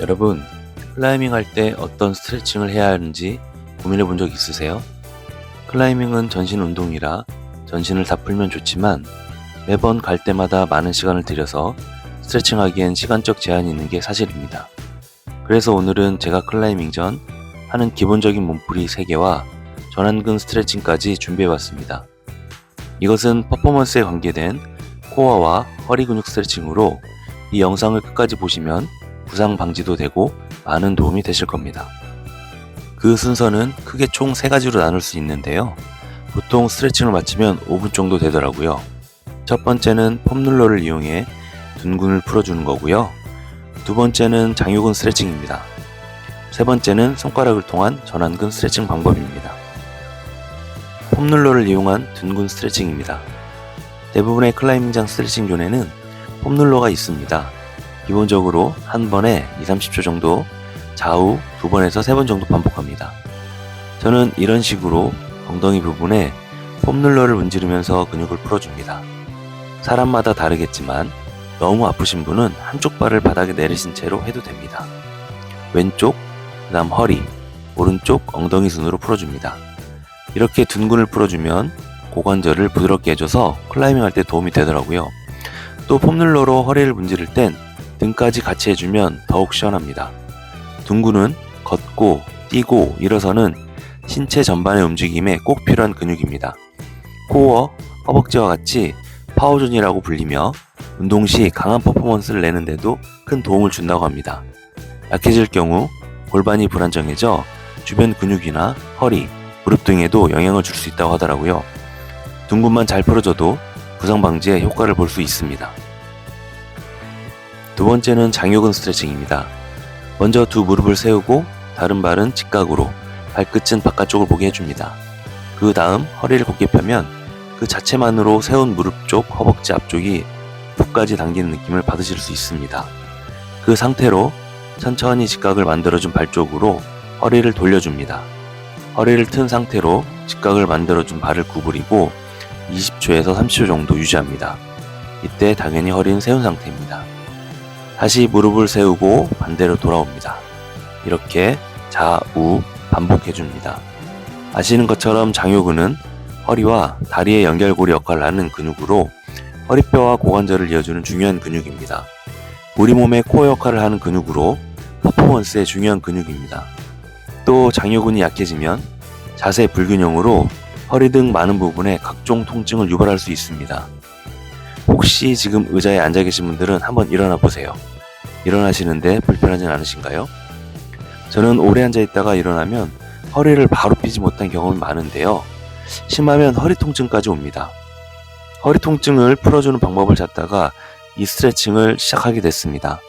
여러분, 클라이밍 할 때 어떤 스트레칭을 해야 하는지 고민해 본 적 있으세요? 클라이밍은 전신 운동이라 전신을 다 풀면 좋지만 매번 갈 때마다 많은 시간을 들여서 스트레칭 하기엔 시간적 제한이 있는 게 사실입니다. 그래서 오늘은 제가 클라이밍 전 하는 기본적인 몸풀이 3개와 전완근 스트레칭까지 준비해 봤습니다. 이것은 퍼포먼스에 관계된 코어와 허리 근육 스트레칭으로 이 영상을 끝까지 보시면 부상 방지도 되고 많은 도움이 되실 겁니다. 그 순서는 크게 총 3가지로 나눌 수 있는데요. 보통 스트레칭을 마치면 5분 정도 되더라고요. 첫 번째는 폼룰러를 이용해 둔근을 풀어주는 거고요. 두 번째는 장요근 스트레칭입니다. 세 번째는 손가락을 통한 전완근 스트레칭 방법입니다. 폼룰러를 이용한 둔근 스트레칭입니다. 대부분의 클라이밍장 스트레칭 존에는 폼룰러가 있습니다. 기본적으로 한 번에 2, 30초 정도 좌우 두 번에서 세 번 정도 반복합니다. 저는 이런 식으로 엉덩이 부분에 폼룰러를 문지르면서 근육을 풀어줍니다. 사람마다 다르겠지만 너무 아프신 분은 한쪽 발을 바닥에 내리신 채로 해도 됩니다. 왼쪽, 그 다음 허리, 오른쪽 엉덩이 순으로 풀어줍니다. 이렇게 둔근을 풀어주면 고관절을 부드럽게 해줘서 클라이밍 할 때 도움이 되더라고요. 또 폼룰러로 허리를 문지를 땐 등까지 같이 해주면 더욱 시원합니다. 둔근은 걷고, 뛰고, 일어서는 신체 전반의 움직임에 꼭 필요한 근육입니다. 코어, 허벅지와 같이 파워존이라고 불리며 운동 시 강한 퍼포먼스를 내는데도 큰 도움을 준다고 합니다. 약해질 경우 골반이 불안정해져 주변 근육이나 허리, 무릎 등에도 영향을 줄 수 있다고 하더라고요. 둔근만 잘 풀어줘도 부상 방지에 효과를 볼 수 있습니다. 두 번째는 장요근 스트레칭입니다. 먼저 두 무릎을 세우고 다른 발은 직각으로 발끝은 바깥쪽을 보게 해줍니다. 그 다음 허리를 곧게 펴면 그 자체만으로 세운 무릎 쪽 허벅지 앞쪽이 푹까지 당기는 느낌을 받으실 수 있습니다. 그 상태로 천천히 직각을 만들어준 발 쪽으로 허리를 돌려줍니다. 허리를 튼 상태로 직각을 만들어준 발을 구부리고 20초에서 30초 정도 유지합니다. 이때 당연히 허리는 세운 상태입니다. 다시 무릎을 세우고 반대로 돌아옵니다. 이렇게 좌우 반복해줍니다. 아시는 것처럼 장요근은 허리와 다리의 연결고리 역할을 하는 근육으로 허리뼈와 고관절을 이어주는 중요한 근육입니다. 우리 몸의 코어 역할을 하는 근육으로 퍼포먼스의 중요한 근육입니다. 또 장요근이 약해지면 자세 불균형으로 허리 등 많은 부분에 각종 통증을 유발할 수 있습니다. 혹시 지금 의자에 앉아 계신 분들은 한번 일어나 보세요. 일어나시는데 불편하진 않으신가요? 저는 오래 앉아 있다가 일어나면 허리를 바로 삐지 못한 경험이 많은데요. 심하면 허리 통증까지 옵니다. 허리 통증을 풀어주는 방법을 찾다가 이 스트레칭을 시작하게 됐습니다.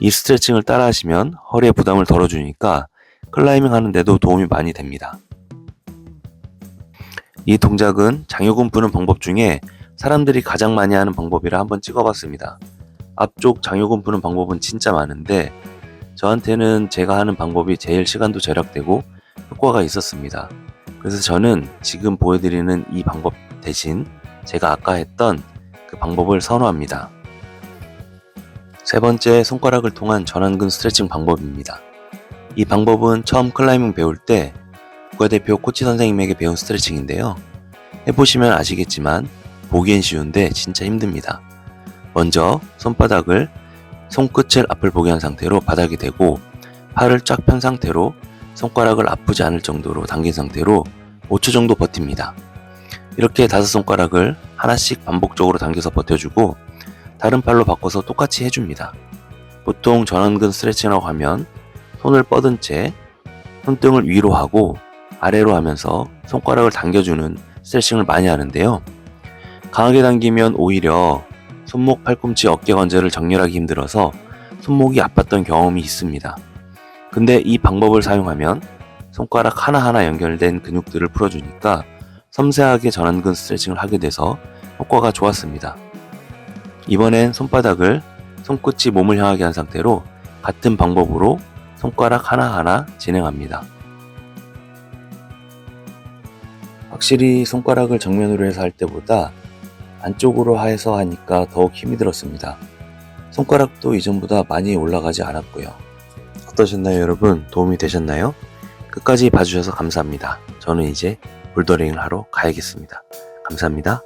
이 스트레칭을 따라 하시면 허리에 부담을 덜어주니까 클라이밍 하는데도 도움이 많이 됩니다. 이 동작은 장요근 푸는 방법 중에 사람들이 가장 많이 하는 방법이라 한번 찍어봤습니다. 앞쪽 장요근 푸는 방법은 진짜 많은데 저한테는 제가 하는 방법이 제일 시간도 절약되고 효과가 있었습니다. 그래서 저는 지금 보여드리는 이 방법 대신 제가 아까 했던 그 방법을 선호합니다. 세 번째 손가락을 통한 전완근 스트레칭 방법입니다. 이 방법은 처음 클라이밍 배울 때 국가대표 코치 선생님에게 배운 스트레칭인데요. 해보시면 아시겠지만 보기엔 쉬운데 진짜 힘듭니다. 먼저 손바닥을 손끝을 앞을 보게 한 상태로 바닥에 대고 팔을 쫙 편 상태로 손가락을 아프지 않을 정도로 당긴 상태로 5초 정도 버팁니다. 이렇게 다섯 손가락을 하나씩 반복적으로 당겨서 버텨주고 다른 팔로 바꿔서 똑같이 해줍니다. 보통 전완근 스트레칭이라고 하면 손을 뻗은 채 손등을 위로 하고 아래로 하면서 손가락을 당겨주는 스트레칭을 많이 하는데요. 강하게 당기면 오히려 손목, 팔꿈치, 어깨 관절을 정렬하기 힘들어서 손목이 아팠던 경험이 있습니다. 근데 이 방법을 사용하면 손가락 하나하나 연결된 근육들을 풀어주니까 섬세하게 전완근 스트레칭을 하게 돼서 효과가 좋았습니다. 이번엔 손바닥을 손끝이 몸을 향하게 한 상태로 같은 방법으로 손가락 하나하나 진행합니다. 확실히 손가락을 정면으로 해서 할 때보다 안쪽으로 해서 하니까 더욱 힘이 들었습니다. 손가락도 이전보다 많이 올라가지 않았고요. 어떠셨나요, 여러분? 도움이 되셨나요? 끝까지 봐주셔서 감사합니다. 저는 이제 볼더링을 하러 가야겠습니다. 감사합니다.